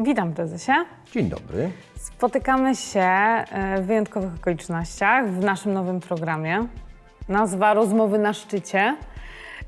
Witam prezesie. Dzień dobry. Spotykamy się e, w wyjątkowych okolicznościach w naszym nowym programie. Nazwa Rozmowy na szczycie.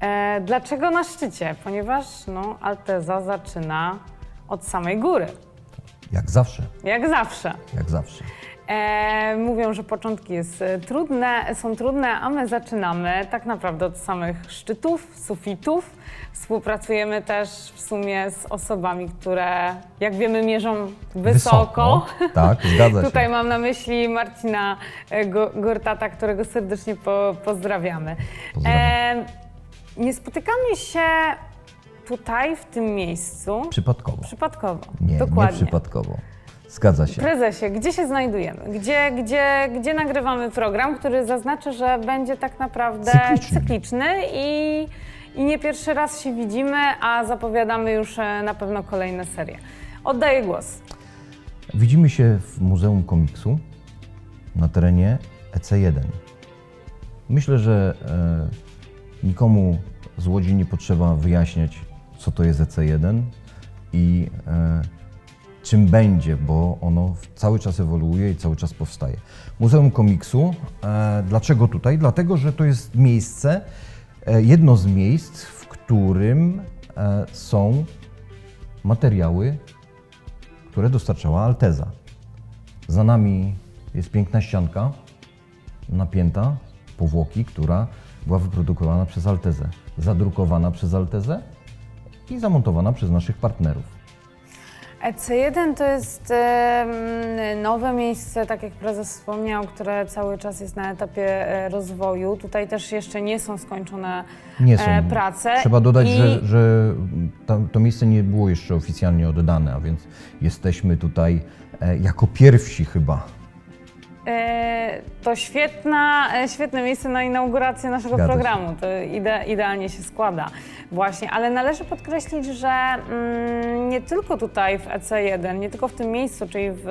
E, Dlaczego na szczycie? Ponieważ no, Alteza zaczyna od samej góry, Jak zawsze, jak zawsze. jak zawsze. E, mówią, że początki jest e, trudne, są trudne, a my zaczynamy tak naprawdę od samych szczytów, sufitów. Współpracujemy też w sumie z osobami, które, jak wiemy, mierzą wysoko. Tak, zgadza się. Tutaj mam na myśli Marcina e, Go- Gortata, którego serdecznie po, pozdrawiamy. Pozdrawiam. nie spotykamy się tutaj, w tym miejscu, Przypadkowo. przypadkowo. Nie, Dokładnie. nie przypadkowo. Zgadza się. Prezesie, gdzie się znajdujemy? Gdzie, gdzie, gdzie nagrywamy program, który zaznaczy, że będzie tak naprawdę Cykliczny. cykliczny i, i nie pierwszy raz się widzimy, a zapowiadamy już e, na pewno kolejne serie. Oddaję głos. Widzimy się w Muzeum Komiksu na terenie EC1. Myślę, że e, nikomu z Łodzi nie potrzeba wyjaśniać, co to jest EC1 i e, czym będzie, bo ono cały czas ewoluuje i cały czas powstaje. Muzeum Komiksu, e, dlaczego tutaj? Dlatego, że to jest miejsce, e, jedno z miejsc, w którym są materiały które dostarczała Alteza. Za nami jest piękna ścianka napięta, powłoki, która była wyprodukowana przez Altezę, zadrukowana przez Altezę i zamontowana przez naszych partnerów. EC1 to jest nowe miejsce, tak jak prezes wspomniał, które cały czas jest na etapie e, rozwoju. Tutaj też jeszcze nie są skończone Nie są. e, prace. Trzeba dodać, i- że, że tam, to miejsce nie było jeszcze oficjalnie oddane, a więc jesteśmy tutaj e, jako pierwsi chyba. E, To świetna, e, świetne miejsce na inaugurację naszego Zgadza się. programu. To ide, idealnie się składa. Właśnie, ale należy podkreślić, że mm, nie tylko tutaj w EC1, nie tylko w tym miejscu, czyli w,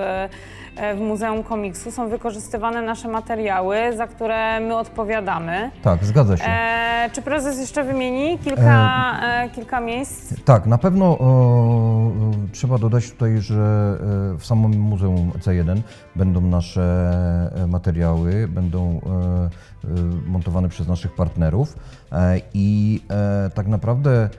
w Muzeum Komiksu są wykorzystywane nasze materiały, za które my odpowiadamy. Tak, zgadza się. E, czy prezes jeszcze wymieni kilka, e, kilka miejsc? Tak, na pewno e, trzeba dodać tutaj, że e, w samym Muzeum C1 będą nasze e, materiały, będą e, e, montowane przez naszych partnerów e, i e, tak naprawdę e,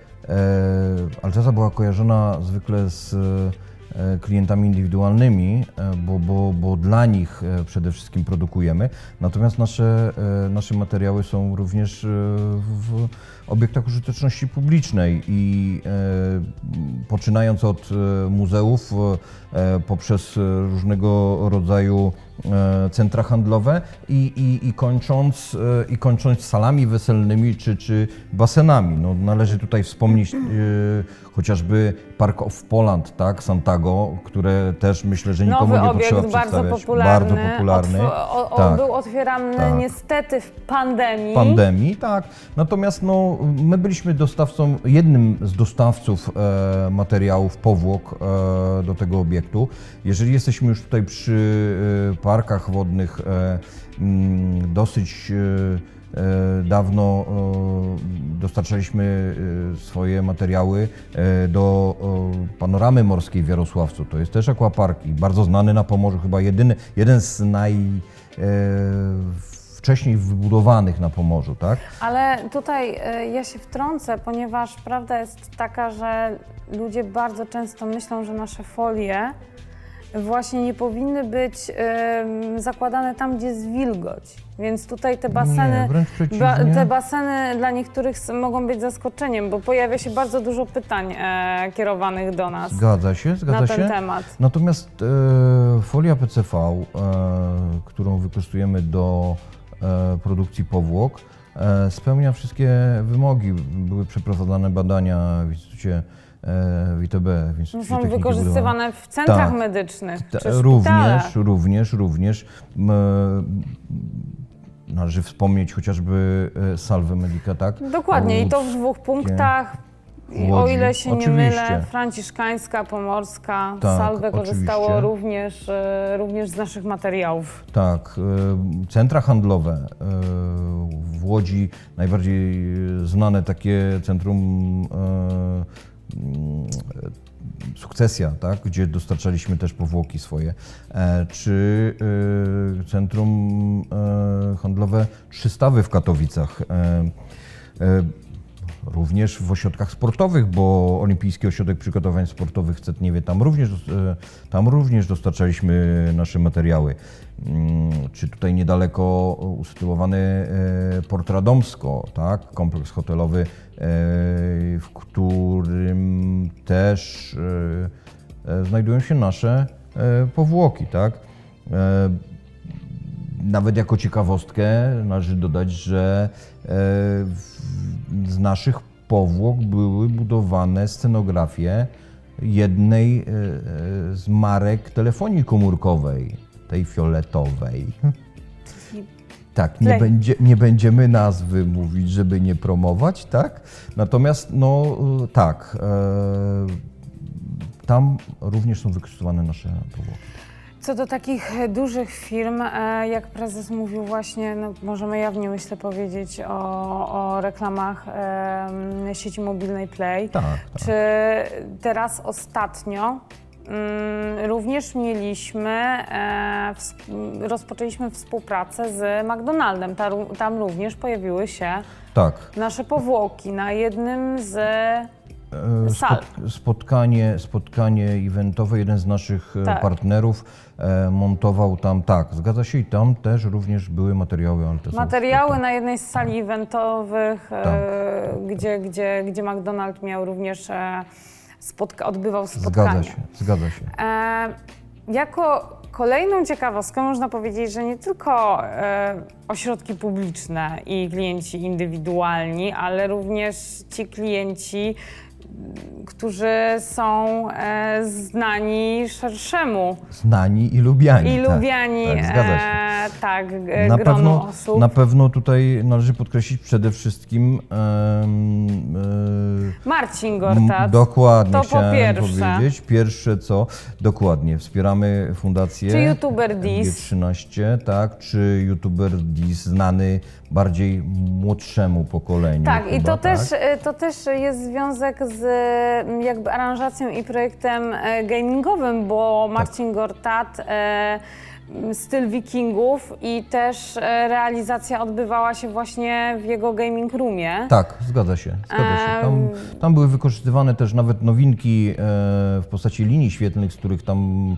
Alteza była kojarzona zwykle z e, klientami indywidualnymi, e, bo, bo, bo dla nich e, przede wszystkim produkujemy. Natomiast nasze, e, nasze materiały są również e, w obiektach użyteczności publicznej i e, poczynając od e, muzeów e, poprzez e, różnego rodzaju e, centra handlowe i, i, i, kończąc, e, i kończąc salami weselnymi czy, czy basenami. No, należy tutaj wspomnieć e, chociażby Park of Poland, tak, Santago, które też myślę, że nikomu Nowy nie obiekt, potrzeba bardzo przedstawiać. popularny. Bardzo popularny. O, o, Tak. Był otwierany tak. niestety w pandemii. pandemii, tak. Natomiast no, my byliśmy dostawcą, jednym z dostawców e, materiałów, powłok e, do tego obiektu. Jeżeli jesteśmy już tutaj przy e, parkach wodnych, e, mm, dosyć e, e, dawno dostarczaliśmy swoje materiały do panoramy morskiej w Jarosławcu. To jest też akwapark i bardzo znany na Pomorzu, chyba jedyny, jeden z naj wcześniej wybudowanych na Pomorzu, tak? Ale tutaj ja się wtrącę, ponieważ prawda jest taka, że ludzie bardzo często myślą, że nasze folie właśnie nie powinny być zakładane tam, gdzie jest wilgoć. Więc tutaj te baseny, wręcz przeciwnie. te baseny dla niektórych s- mogą być zaskoczeniem, bo pojawia się bardzo dużo pytań e, kierowanych do nas Zgadza się, zgadza na ten się. temat. Natomiast e, folia PCV, e, którą wykorzystujemy do e, produkcji powłok, e, spełnia wszystkie wymogi. Były przeprowadzane badania w Instytucie e, w ITB, w Instytucie Są wykorzystywane w centrach Tak. medycznych Ta- czy. Również, również, również. Należy wspomnieć chociażby e, Salve Medica, tak? Dokładnie, i to w dwóch punktach. O ile się nie Oczywiście. mylę, franciszkańska, pomorska, Tak, salwę korzystało oczywiście. również, e, również z naszych materiałów. Tak, centra handlowe w Łodzi, najbardziej znane takie centrum sukcesja, tak, gdzie dostarczaliśmy też powłoki swoje, e, czy e, centrum e, handlowe Trzystawy w Katowicach. Również w ośrodkach sportowych, bo Olimpijski Ośrodek Przygotowań Sportowych w Cetniewie, tam również, e, tam również dostarczaliśmy nasze materiały. Mm, Czy tutaj niedaleko usytuowany e, Port Radomsko, tak? kompleks hotelowy, e, w którym też znajdują się nasze powłoki. Tak? Nawet jako ciekawostkę należy dodać, że z naszych powłok były budowane scenografie jednej e, e, z marek telefonii komórkowej, tej fioletowej. Tak, nie, będzie, nie będziemy nazwy mówić, żeby nie promować, tak? Natomiast, no e, tak, e, tam również są wykorzystywane nasze powłoki. Co do takich e, dużych firm, e, jak prezes mówił właśnie, no możemy jawnie myślę powiedzieć o, o reklamach em, sieci mobilnej Play. Tak, tak. Czy teraz ostatnio mm, również mieliśmy, e, wsp- rozpoczęliśmy współpracę z McDonaldem. Ta, tam również pojawiły się tak. nasze powłoki na jednym z E, Sal. spot- Spotkanie, spotkanie eventowe, jeden z naszych e, Tak. partnerów e, montował tam, tak, zgadza się, i tam też również były materiały, są Materiały na jednej z sali eventowych, e, gdzie, gdzie, gdzie McDonald miał również e, spotka- odbywał spotkanie. Zgadza się, zgadza się. E, jako kolejną ciekawostkę można powiedzieć, że nie tylko e, ośrodki publiczne i klienci indywidualni, ale również ci klienci, którzy są e, znani szerszemu Znani i lubiani. i tak, lubiani Tak, zgadza się. e, tak, Na grono pewno, osób. na pewno tutaj należy podkreślić przede wszystkim em, e, Marcin Gortat. Dokładnie, To po pierwsze. powiedzieć. Pierwsze co, dokładnie, wspieramy fundację Czy YouTuber Dis? G13, tak, czy YouTuber Dis znany bardziej młodszemu pokoleniu. Tak, i chyba, to, tak? też, e, to też jest związek z m, jakby aranżacją i projektem e, gamingowym, bo Tak. Marcin Gortat, e, m, styl wikingów i też e, realizacja odbywała się właśnie w jego gaming roomie. Tak, zgadza się, zgadza się. Tam, tam były wykorzystywane też nawet nowinki w postaci linii świetlnych, z których tam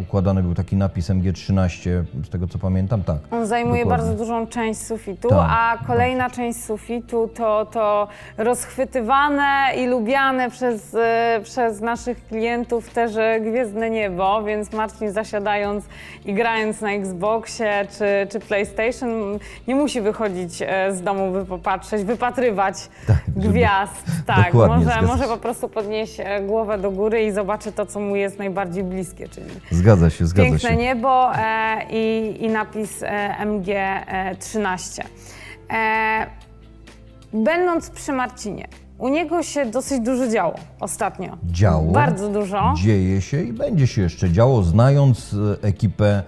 układany był taki napis MG13, z tego co pamiętam, tak. On zajmuje Dokładnie. bardzo dużą część sufitu, Tak, a kolejna część sufitu to, to rozchwytywane i lubiane przez, e, przez naszych klientów też e, Gwiezdne Niebo, więc Marcin zasiadając i grając na Xboxie czy, czy PlayStation nie musi wychodzić e, z domu, by popatrzeć, wypatrywać żeby- gwiazd. Tak, Dokładnie, może, może po prostu podnieść e, głowę do góry i zobaczy to, co mu jest najbardziej bliskie, czyli Zgadza się, zgadza Piękne się. niebo e, i, i napis e, MG13. E, będąc przy Marcinie, u niego się dosyć dużo działo ostatnio. Działo. Bardzo dużo. Dzieje się i będzie się jeszcze działo, znając e, ekipę e,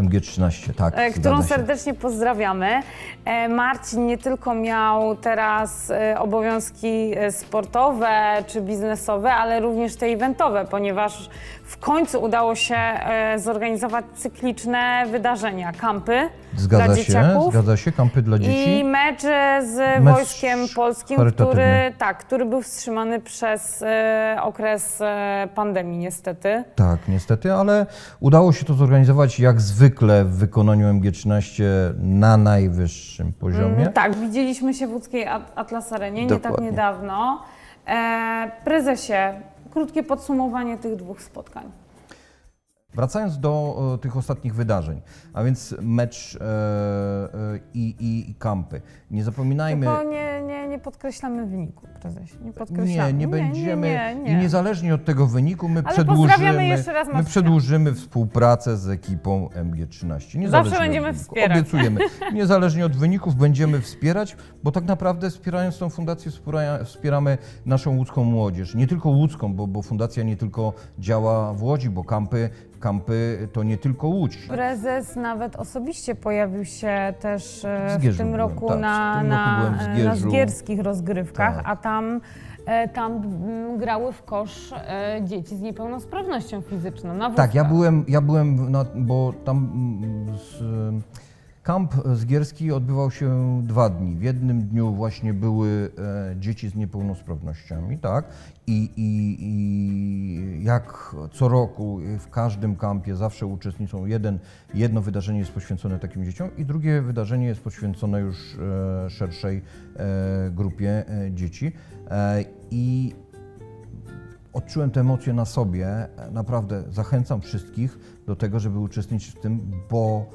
MG13, tak. e, którą serdecznie pozdrawiamy. E, Marcin nie tylko miał teraz e, obowiązki e, sportowe czy biznesowe, ale również te eventowe, ponieważ w końcu udało się e, zorganizować cykliczne wydarzenia, kampy Zgadza dla się, dzieciaków. zgadza się, kampy dla dzieci. I mecz e, z Mecz Wojskiem Polskim, który, tak, który był wstrzymany przez e, okres e, pandemii niestety. Tak, niestety, ale udało się to zorganizować jak zwykle w wykonaniu MG13 na najwyższym poziomie. Tak, widzieliśmy się w łódzkiej At- Atlas Arenie nie tak niedawno. E, prezesie, krótkie podsumowanie tych dwóch spotkań. Wracając do e, tych ostatnich wydarzeń, a więc mecz e, e, i, i, i kampy. Nie zapominajmy. Tylko nie, nie, podkreślamy wyniku, prezesie. Nie podkreślamy. Nie, nie będziemy. Nie, nie, I nie. niezależnie od tego wyniku, my Ale przedłużymy, jeszcze raz my przedłużymy współpracę z ekipą MG13. Niezależnie Zawsze będziemy wspierać. Obiecujemy. Niezależnie od wyników będziemy wspierać, bo tak naprawdę wspierając tą fundację wspiera- wspieramy naszą łódzką młodzież. Nie tylko łódzką, bo, bo fundacja nie tylko działa w Łodzi, bo kampy, kampy to nie tylko Łódź. Prezes nawet osobiście pojawił się też e, W w tym byłem, roku tak, w na, tym roku na, byłem w e, Zgierzu. na rozgrywkach, Tak. a tam e, tam mm, grały w kosz e, dzieci z niepełnosprawnością fizyczną. Na Tak, ja wózkach. byłem, ja byłem na, bo tam mm, z, kamp zgierski odbywał się dwa dni. W jednym dniu właśnie były e, dzieci z niepełnosprawnościami, tak? I, i, I jak co roku w każdym kampie zawsze uczestniczą jeden, jedno wydarzenie jest poświęcone takim dzieciom i drugie wydarzenie jest poświęcone już e, szerszej e, grupie dzieci. I odczułem te emocje na sobie. Naprawdę zachęcam wszystkich do tego, żeby uczestniczyć w tym, bo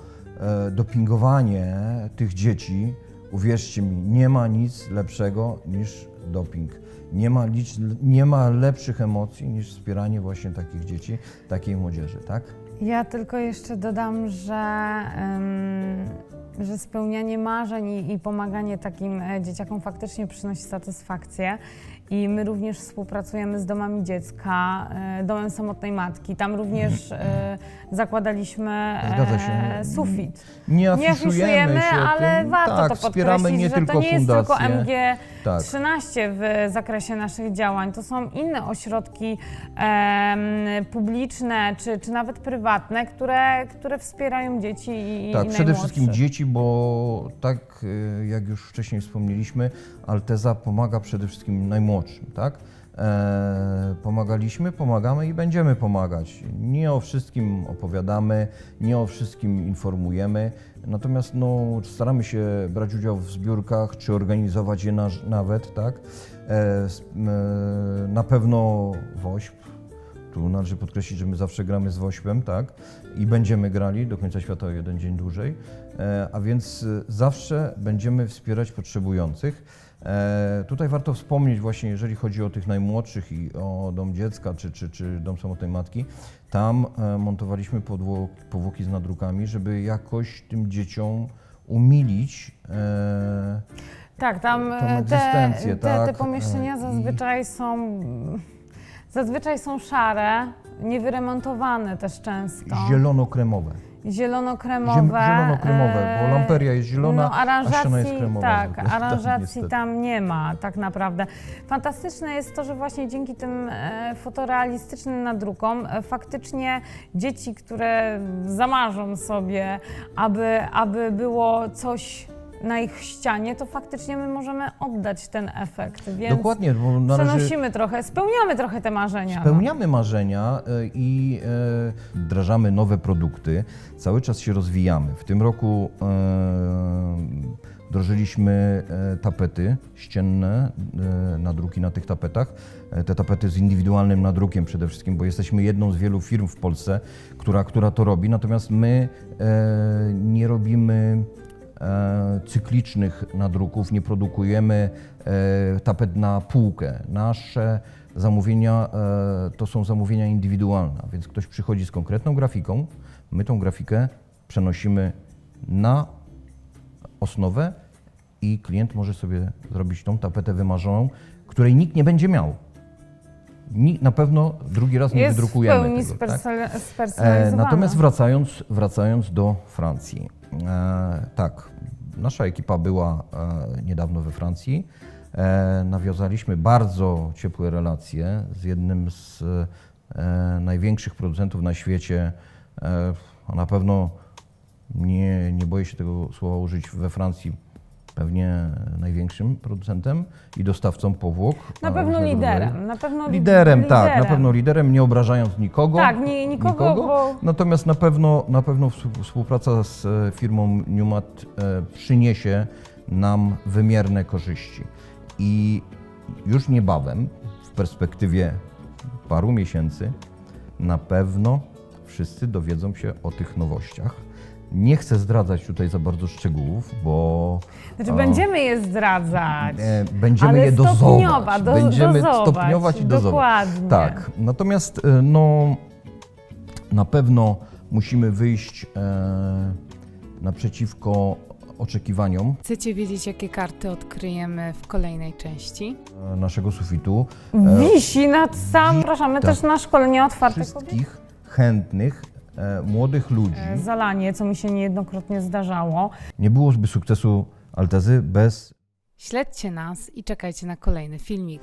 dopingowanie tych dzieci, uwierzcie mi, nie ma nic lepszego niż doping. Nie ma, nic, nie ma lepszych emocji niż wspieranie właśnie takich dzieci, takiej młodzieży, tak? Ja tylko jeszcze dodam, że, że spełnianie marzeń i, i pomaganie takim e, dzieciakom faktycznie przynosi satysfakcję. I my również współpracujemy z domami dziecka, e, domem samotnej matki. Tam również e, zakładaliśmy Zgadza się. e, sufit. Nie Nie afiszujemy, afiszujemy, się ale tym. warto tak, to wspieramy podkreślić, nie że tylko to nie jest tylko. MG Tak. 13 w zakresie naszych działań. To są inne ośrodki em, publiczne czy, czy nawet prywatne, które, które wspierają dzieci i, Tak, i przede wszystkim najmłodszych. Bo tak y, jak już wcześniej wspomnieliśmy, Alteza pomaga przede wszystkim najmłodszym, tak? E, pomagaliśmy, pomagamy i będziemy pomagać. Nie o wszystkim opowiadamy, nie o wszystkim informujemy, natomiast no, staramy się brać udział w zbiórkach, czy organizować je na, nawet, tak? E, e, na pewno WOŚP, tu należy podkreślić, że my zawsze gramy z Wośpem, tak? I będziemy grali do końca świata o jeden dzień dłużej. E, a więc e, zawsze będziemy wspierać potrzebujących. E, tutaj warto wspomnieć właśnie, jeżeli chodzi o tych najmłodszych i o dom dziecka czy, czy, czy dom samotnej matki, tam montowaliśmy powłoki z nadrukami, żeby jakoś tym dzieciom umilić Tak, tam te, egzystencję, te, te tak, pomieszczenia e, i- zazwyczaj są zazwyczaj są szare, niewyremontowane też często. zielono-kremowe. Zielonokremowe. Ziem- zielonokremowe, bo e, lamperia jest zielona, no, a ściana jest aranżacji, kremowa. Tak, zwykle. Tak, aranżacji niestety. tam nie ma tak naprawdę. Fantastyczne jest to, że właśnie dzięki tym e, fotorealistycznym nadrukom e, faktycznie dzieci, które zamarzą sobie, aby, aby było coś na ich ścianie, to faktycznie my możemy oddać ten efekt. Więc Dokładnie, bo należy... przenosimy trochę, spełniamy trochę te marzenia. no. Spełniamy marzenia e, i e, wdrażamy nowe produkty. Cały czas się rozwijamy. W tym roku e, wdrożyliśmy tapety ścienne, nadruki na tych tapetach. Te tapety z indywidualnym nadrukiem przede wszystkim, bo jesteśmy jedną z wielu firm w Polsce, która, która to robi. Natomiast my nie robimy cyklicznych nadruków, nie produkujemy e, tapet na półkę. Nasze zamówienia e, to są zamówienia indywidualne, więc ktoś przychodzi z konkretną grafiką, my tą grafikę przenosimy na osnowę i klient może sobie zrobić tą tapetę wymarzoną, której nikt nie będzie miał. Na pewno drugi raz nie Jest w wydrukujemy pełni tego. tak? spersonal- E, natomiast wracając, wracając do Francji. E, tak, nasza ekipa była e, niedawno we Francji. E, nawiązaliśmy bardzo ciepłe relacje z jednym z e, największych producentów na świecie, e, na pewno nie, nie boję się tego słowa użyć we Francji, pewnie największym producentem i dostawcą powłok. Na pewno liderem. Na pewno li- Liderem, tak, na liderem. pewno liderem, nie obrażając nikogo. Tak, nie, nikogo, bo Natomiast na pewno, na pewno współ- współpraca z e, firmą Newmat e, przyniesie nam wymierne korzyści. I już niebawem, w perspektywie paru miesięcy, na pewno wszyscy dowiedzą się o tych nowościach. Nie chcę zdradzać tutaj za bardzo szczegółów, bo Znaczy, będziemy je zdradzać. e, będziemy ale je dozować. stopniowa, do, będziemy dozować, stopniować i dozować. Dokładnie. Tak, natomiast e, no, na pewno musimy wyjść e, naprzeciwko oczekiwaniom Chcecie wiedzieć, jakie karty odkryjemy w kolejnej części? e, naszego sufitu. Wisi nad sam, przepraszamy, tak. też na szkolenie otwarte kobiet. Wszystkich chętnych, e, młodych ludzi. E, Zalanie, co mi się niejednokrotnie zdarzało. Nie byłoby sukcesu Altezy bez Śledźcie nas i czekajcie na kolejny filmik.